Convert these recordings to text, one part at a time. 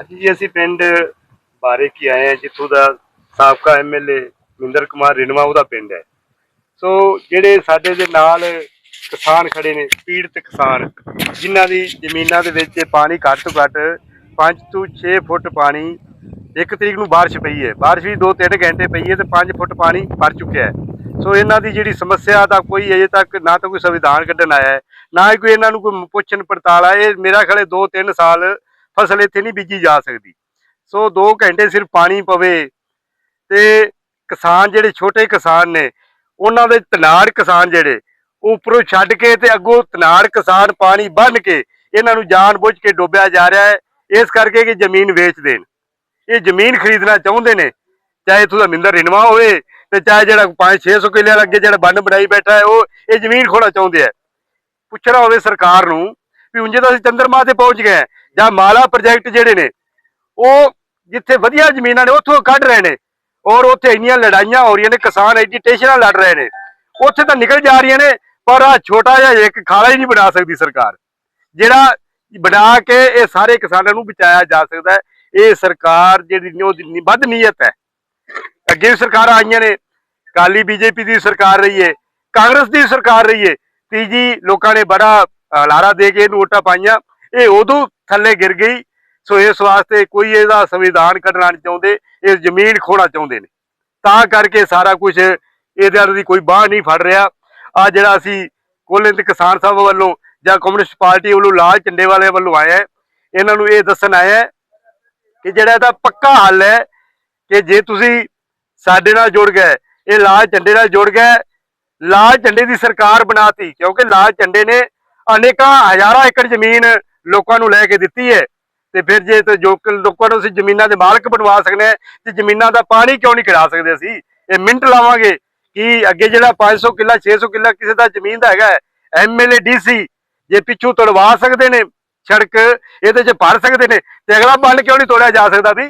ਅੱਜ ਜੀ ਅਸੀਂ ਪਿੰਡ ਬਾਰੇ ਕੀ ਆਏ ਹਾਂ, ਜਿੱਥੋਂ ਦਾ ਸਾਬਕਾ ਐਮਐਲਏ ਮਿੰਦਰ ਕੁਮਾਰ ਰਿਨਵਾ, ਉਹਦਾ ਪਿੰਡ ਹੈ। ਸੋ ਜਿਹੜੇ ਸਾਡੇ ਦੇ ਨਾਲ ਕਿਸਾਨ ਖੜੇ ਨੇ, ਪੀੜਤ ਕਿਸਾਨ, ਜਿਨ੍ਹਾਂ ਦੀ ਜ਼ਮੀਨਾਂ ਦੇ ਵਿੱਚ ਪਾਣੀ ਘੱਟ ਤੋਂ ਘੱਟ 5 ਤੋਂ 6 ਫੁੱਟ ਪਾਣੀ, ਇੱਕ ਤਰੀਕ ਨੂੰ ਬਾਰਿਸ਼ ਪਈ ਹੈ। ਬਾਰਿਸ਼ ਵੀ 2-3 ਘੰਟੇ ਪਈ ਹੈ ਤੇ 5 ਫੁੱਟ ਪਾਣੀ ਭਰ ਚੁੱਕਿਆ ਹੈ। ਸੋ ਇਹਨਾਂ ਦੀ ਜਿਹੜੀ ਸਮੱਸਿਆ ਦਾ ਕੋਈ ਅਜੇ ਤੱਕ ਨਾ ਤਾਂ ਕੋਈ ਸੰਵਿਧਾਨ ਕੱਢਣ ਆਇਆ ਹੈ, ਨਾ ਹੀ ਕੋਈ ਇਹਨਾਂ ਨੂੰ ਕੋਈ ਪੁੱਛਣ ਪੜਤਾਲ ਆ ਇਹ ਮੇਰਾ ਖਿਆਲ 2-3 ਸਾਲ ਫਸਲ ਇੱਥੇ ਨਹੀਂ ਬੀਜੀ ਜਾ ਸਕਦੀ। ਸੋ 2 ਘੰਟੇ ਸਿਰਫ ਪਾਣੀ ਪਵੇ ਤੇ ਕਿਸਾਨ ਜਿਹੜੇ ਛੋਟੇ ਕਿਸਾਨ ਨੇ, ਉਹਨਾਂ ਦੇ ਤਨਾੜ ਕਿਸਾਨ ਜਿਹੜੇ, ਉਹ ਉੱਪਰੋਂ ਛੱਡ ਕੇ ਤੇ ਅੱਗੋਂ ਤਨਾੜ ਕਿਸਾਨ ਪਾਣੀ ਬੰਨ ਕੇ ਇਹਨਾਂ ਨੂੰ ਜਾਣ ਬੁੱਝ ਕੇ ਡੋਬਿਆ ਜਾ ਰਿਹਾ ਹੈ। ਇਸ ਕਰਕੇ ਕਿ ਜ਼ਮੀਨ ਵੇਚ ਦੇਣ। ਇਹ ਜ਼ਮੀਨ ਖਰੀਦਣਾ ਚਾਹੁੰਦੇ ਨੇ, ਚਾਹੇ ਇੱਥੋਂ ਦਾ ਮਿੰਦਰ ਰਿਨਵਾ ਹੋਵੇ ਤੇ ਚਾਹੇ ਜਿਹੜਾ 5-600 ਕਿੱਲੇ ਲੱਗੇ ਜਿਹੜਾ ਬੰਨ ਬਣਾਈ ਬੈਠਾ ਹੈ, ਉਹ ਇਹ ਜ਼ਮੀਨ ਖੋਣਾ ਚਾਹੁੰਦੇ ਆ ਪੁੱਛਣਾ ਹੋਵੇ ਸਰਕਾਰ ਨੂੰ ਵੀ ਉਂਝੇ ਤਾਂ ਅਸੀਂ ਚੰਦਰਮਾ ਤੇ ਪਹੁੰਚ ਗਏ ਹਾਂ, ਜਾਂ ਮਾਲਾ ਪ੍ਰੋਜੈਕਟ ਜਿਹੜੇ ਨੇ ਉਹ ਜਿੱਥੇ ਵਧੀਆ ਜ਼ਮੀਨਾਂ ਨੇ ਉੱਥੋਂ ਕੱਢ ਰਹੇ ਨੇ ਔਰ ਉੱਥੇ ਇੰਨੀਆਂ ਲੜਾਈਆਂ ਹੋ ਰਹੀਆਂ ਨੇ ਕਿਸਾਨ ਐਜੀਟੇਸ਼ਨਾਂ ਲੜ ਰਹੇ ਨੇ ਉੱਥੇ ਤਾਂ ਨਿਕਲ ਜਾ ਰਹੀਆਂ ਨੇ ਪਰ ਆ ਛੋਟਾ ਜਿਹਾ ਇੱਕ ਖਾਲਾ ਹੀ ਨਹੀਂ ਬਣਾ ਸਕਦੀ ਸਰਕਾਰ। ਜਿਹੜਾ ਬਣਾ ਕੇ ਇਹ ਸਾਰੇ ਕਿਸਾਨਾਂ ਨੂੰ ਬਚਾਇਆ ਜਾ ਸਕਦਾ ਹੈ ਇਹ ਸਰਕਾਰ ਜਿਹੜੀ ਉਹ ਉਹਦੀ ਵੱਧ ਨੀਅਤ ਹੈ। ਅੱਗੇ ਵੀ ਸਰਕਾਰਾਂ ਆਈਆਂ ਨੇ ਕਾਲੀ ਬੀਜੇਪੀ ਦੀ ਸਰਕਾਰ ਰਹੀ ਹੈ ਕਾਂਗਰਸ ਦੀ ਸਰਕਾਰ ਰਹੀ ਹੈ ਤੀਜੀ ਲੋਕਾਂ ਨੇ ਬੜਾ ਲਾਰਾ ਦੇ ਕੇ ਇਹਨੂੰ ਵੋਟਾਂ ਪਾਈਆਂ। ਇਹ ਉਦੋਂ ਥੱਲੇ ਗਿਰ ਗਈ। ਸੋ ਇਸ ਵਾਸਤੇ ਕੋਈ ਇਹਦਾ ਸੰਵਿਧਾਨ ਕੱਢਣਾ ਨਹੀਂ ਚਾਹੁੰਦੇ। ਇਹ ਜ਼ਮੀਨ ਖੋਣਾ ਚਾਹੁੰਦੇ ਨੇ। ਤਾਂ ਕਰਕੇ ਸਾਰਾ ਕੁਝ ਇਹਦੇ ਦੀ ਕੋਈ ਬਾਹ ਨਹੀਂ ਫੜ ਰਿਹਾ। ਆ ਜਿਹੜਾ ਅਸੀਂ ਕੋਲੇ ਕਿਸਾਨ ਸਭਾ ਵੱਲੋਂ ਜਾਂ ਕਮਿਊਨਿਸਟ ਪਾਰਟੀ ਵੱਲੋਂ ਲਾਲ ਝੰਡੇ ਵਾਲੇ ਵੱਲੋਂ ਆਇਆ ਇਹਨਾਂ ਨੂੰ ਇਹ ਦੱਸਣ ਆਇਆ ਕਿ ਜਿਹੜਾ ਇਹਦਾ ਪੱਕਾ ਹੱਲ ਹੈ ਕਿ ਜੇ ਤੁਸੀਂ ਸਾਡੇ ਨਾਲ ਜੁੜ ਗਏ, ਇਹ ਲਾਲ ਝੰਡੇ ਨਾਲ ਜੁੜ ਗਏ, ਲਾਲ ਝੰਡੇ ਦੀ ਸਰਕਾਰ ਬਣਾਤੀ, ਕਿਉਂਕਿ ਲਾਲ ਝੰਡੇ ਨੇ ਅਨੇਕਾਂ ਹਜ਼ਾਰਾਂ ਏਕੜ ਜ਼ਮੀਨ ਲੋਕਾਂ ਨੂੰ ਲੈ ਕੇ ਦਿੱਤੀ ਹੈ। ਤੇ ਫਿਰ ਜੇ ਤੇ ਜੋ ਲੋਕਾਂ ਨੂੰ ਅਸੀਂ ਜ਼ਮੀਨਾਂ ਦੇ ਮਾਲਕ ਬਣਵਾ ਸਕਨੇ ਹਾਂ, ਤੇ ਜ਼ਮੀਨਾਂ ਦਾ ਪਾਣੀ ਕਿਉਂ ਨਹੀਂ ਖਿਲਾ ਸਕਦੇ ਅਸੀਂ? ਇਹ ਮਿੰਟ ਲਾਵਾਂਗੇ ਕਿ ਅੱਗੇ ਜਿਹੜਾ 500 ਕਿੱਲਾ 600 ਕਿੱਲਾ ਕਿਸੇ ਦਾ ਜ਼ਮੀਨ ਦਾ ਹੈਗਾ ਐਮਐਲਏ ਡੀਸੀ ਜੇ ਪਿੱਛੋਂ ਤੜਵਾ ਸਕਦੇ ਨੇ ਸੜਕ ਇਹਦੇ 'ਚ ਭਰ ਸਕਦੇ ਨੇ ਤੇ ਅਗਲਾ ਬੰਨ ਕਿਉਂ ਨਹੀਂ ਤੋੜਿਆ ਜਾ ਸਕਦਾ ਵੀ?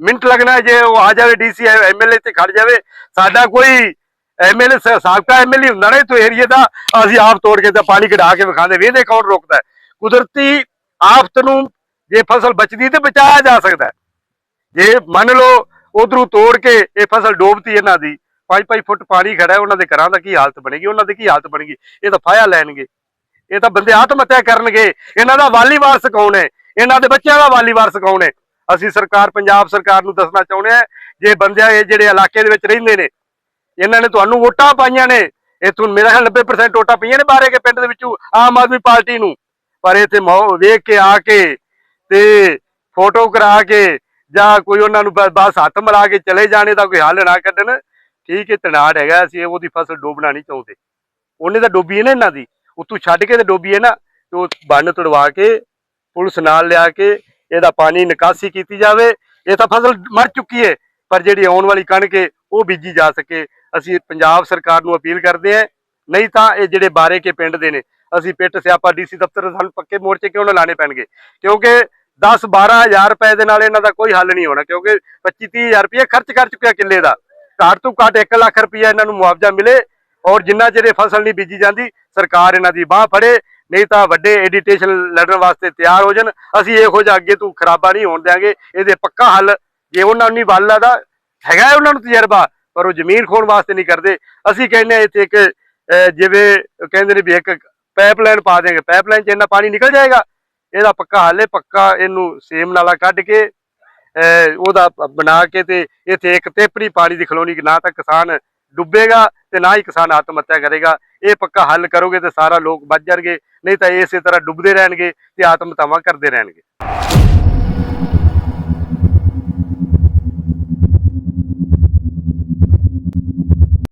ਮਿੰਟ ਲੱਗਣਾ ਜੇ ਉਹ ਆ ਜਾਵੇ ਡੀਸੀ ਐਮਐਲਏ ਤੇ ਖੜ ਜਾਵੇ ਸਾਡਾ ਕੋਈ ਐਮਐਲਏ ਸਾਬਕਾ ਐਮਐਲਏ ਹੁੰਦਾ ਨਾ ਇਥੋਂ ਏਰੀਏ ਦਾ, ਅਸੀਂ ਆਪ ਤੋੜ ਕੇ ਤਾਂ ਪਾਣੀ ਕਢਾ ਕੇ ਵਿਖਾਉਂਦੇ ਵੇਹਦੇ ਕੌਣ ਰੋਕਦਾ ਕੁਦਰਤੀ ਆਫਤ ਨੂੰ ਜੇ ਫਸਲ ਬਚਦੀ ਤੇ ਬਚਾਇਆ ਜਾ ਸਕਦਾ ਜੇ ਮੰਨ ਲਓ ਉਧਰੋਂ ਤੋੜ ਕੇ ਇਹ ਫਸਲ ਡੋਬਤੀ ਇਹਨਾਂ ਦੀ 5-5 ਫੁੱਟ ਪਾਣੀ ਖੜਾ ਉਹਨਾਂ ਦੇ ਘਰਾਂ ਦਾ ਕੀ ਹਾਲਤ ਬਣੇਗੀ? ਉਹਨਾਂ ਦੀ ਕੀ ਹਾਲਤ ਬਣੇਗੀ? ਇਹ ਤਾਂ ਫਾਇਆ ਲੈਣਗੇ। ਇਹ ਤਾਂ ਬੰਦੇ ਆਤਮ ਹੱਤਿਆ ਕਰਨਗੇ। ਇਹਨਾਂ ਦਾ ਵਾਲੀ ਵਾਰਸ ਕੌਣ ਹੈ? ਇਹਨਾਂ ਦੇ ਬੱਚਿਆਂ ਦਾ ਵਾਲੀ ਵਾਰਸ ਕੌਣ ਹੈ? ਅਸੀਂ ਸਰਕਾਰ, ਪੰਜਾਬ ਸਰਕਾਰ ਨੂੰ ਦੱਸਣਾ ਚਾਹੁੰਦੇ ਹਾਂ, ਜੇ ਬੰਦਿਆਂ ਇਹ ਜਿਹੜੇ ਇਲਾਕੇ ਦੇ ਵਿੱਚ ਰਹਿੰਦੇ ਨੇ ਇਹਨਾਂ ਨੇ ਤੁਹਾਨੂੰ ਵੋਟਾਂ ਪਾਈਆਂ ਨੇ। ਇਥੋਂ ਮੇਰਾ ਖਿਆਲ 90% ਵੋਟਾਂ ਪਈਆਂ ਨੇ ਬਾਰੇ ਕੇ ਪਿੰਡ ਦੇ ਵਿੱਚੋਂ ਆਮ ਆਦਮੀ ਪਾਰਟੀ ਨੂੰ। ਪਰ ਇੱਥੇ ਵੇਖ ਕੇ ਆ ਕੇ ਤੇ ਫੋਟੋ ਕਰਾ ਕੇ ਜਾਂ ਕੋਈ ਉਹਨਾਂ ਨੂੰ ਬਸ ਹੱਥ ਮਿਲਾ ਕੇ ਚਲੇ ਜਾਣੇ ਦਾ ਕੋਈ ਹੱਲ ਨਾ ਕੱਢਣ। ਠੀਕ ਹੈ ਤਨਾੜ ਹੈਗਾ, ਅਸੀਂ ਉਹਦੀ ਫਸਲ ਡੋਬਣਾ ਨਹੀਂ ਚਾਹੁੰਦੇ। ਉਹਨੇ ਤਾਂ ਡੋਬੀ ਹੈ ਨਾ ਇਹਨਾਂ ਦੀ। ਉਤੋਂ ਛੱਡ ਕੇ ਤੇ ਡੋਬੀ ਹੈ ਨਾ। ਤੇ ਉਹ ਬੰਨ ਤੜਵਾ ਕੇ, ਪੁਲਿਸ ਨਾਲ ਲਿਆ ਕੇ, ਇਹਦਾ ਪਾਣੀ ਨਿਕਾਸੀ ਕੀਤੀ ਜਾਵੇ। ਇਹ ਤਾਂ ਫਸਲ ਮਰ ਚੁੱਕੀ ਹੈ, ਪਰ ਜਿਹੜੀ ਆਉਣ ਵਾਲੀ ਕਣਕ ਹੈ, ਉਹ ਬੀਜੀ ਜਾ ਸਕੇ। ਅਸੀਂ ਪੰਜਾਬ ਸਰਕਾਰ ਨੂੰ ਅਪੀਲ ਕਰਦੇ ਹਾਂ, ਨਹੀਂ ਤਾਂ ਇਹ ਜਿਹੜੇ ਬਾਰੇ ਕੇ ਪਿੰਡ ਦੇ ਨੇ, ਅਸੀਂ ਪਿੱਟ ਸਿਆਪਾ ਡੀਸੀ ਦਫ਼ਤਰ ਸਾਨੂੰ ਪੱਕੇ ਮੋਰਚੇ ਕਿਉਂ ਨਾ ਲਾਣੇ ਪੈਣਗੇ? ਕਿਉਂਕਿ 10 12000 ਰੁਪਏ ਦੇ ਨਾਲ ਇਹਨਾਂ ਦਾ ਕੋਈ ਹੱਲ ਨਹੀਂ ਹੋਣਾ, ਕਿਉਂਕਿ 25 30000 ਰੁਪਏ ਖਰਚ ਕਰ ਚੁੱਕਿਆ ਕਿੱਲੇ ਦਾ। ਘੱਟ ਤੋਂ ਘੱਟ 1 ਲੱਖ ਰੁਪਏ ਇਹਨਾਂ ਨੂੰ ਮੁਆਵਜ਼ਾ ਮਿਲੇ ਔਰ ਜਿੰਨਾ ਚਿਰ ਇਹ ਫਸਲ ਨਹੀਂ ਬੀਜੀ ਜਾਂਦੀ, ਸਰਕਾਰ ਇਹਨਾਂ ਦੀ ਬਾਹ ਫੜੇ, ਨਹੀਂ ਤਾਂ ਵੱਡੇ ਐਡੀਟੇਸ਼ਨ ਲੜਨ ਵਾਸਤੇ ਤਿਆਰ ਹੋ ਜਾਣ। ਅਸੀਂ ਇਹੋ ਜਿਹਾ ਅੱਗੇ ਤੋਂ ਖਰਾਬਾ ਨਹੀਂ ਹੋਣ ਦਿਆਂਗੇ, ਇਹਦੇ ਪੱਕਾ ਹੱਲ ਜੇ ਉਹਨਾਂ ਨੂੰ ਨਹੀਂ ਵੱਲ ਦਾ ਹੈਗਾ ਉਹਨਾਂ ਨੂੰ ਤਜਰਬਾ। ਪਰ ਉਹ ਜ਼ਮੀਨ ਖੋਣ ਵਾਸਤੇ ਨਹੀਂ ਕਰਦੇ। ਅਸੀਂ ਕਹਿੰਦੇ ਹਾਂ ਇੱਥੇ ਇੱਕ ਜਿਵੇਂ ਕਹਿੰਦੇ ਨੇ ਵੀ ਇੱਕ ਪਾਈਪਲਾਈਨ ਪਾ ਦੇਂਗੇ ਪਾਈਪਲਾਈਨ 'ਚ ਇੰਨਾ ਪਾਣੀ ਨਿਕਲ ਜਾਏਗਾ? ਇਹਦਾ ਪੱਕਾ ਹੱਲ ਹੈ, ਪੱਕਾ ਇਹਨੂੰ ਸੇਮ ਨਾਲਾ ਕੱਢ ਕੇ ਉਹਦਾ ਬਣਾ ਕੇ ਤੇ ਇੱਥੇ ਇੱਕ ਤੇਪਰੀ ਪਾਣੀ ਦੀ ਖਲੋਣੀ, ਨਾ ਤਾਂ ਕਿਸਾਨ ਡੁੱਬੇਗਾ ਤੇ ਨਾ ਹੀ ਕਿਸਾਨ ਆਤਮ ਹੱਤਿਆ ਕਰੇਗਾ। ਇਹ ਪੱਕਾ ਹੱਲ ਕਰੋਗੇ ਤੇ ਸਾਰਾ ਲੋਕ ਬਚ ਜਾਣਗੇ, ਨਹੀਂ ਤਾਂ ਇਸੇ ਤਰ੍ਹਾਂ ਡੁੱਬਦੇ ਰਹਿਣਗੇ ਤੇ ਆਤਮ ਹੱਤਿਆਵਾਂ ਕਰਦੇ ਰਹਿਣਗੇ।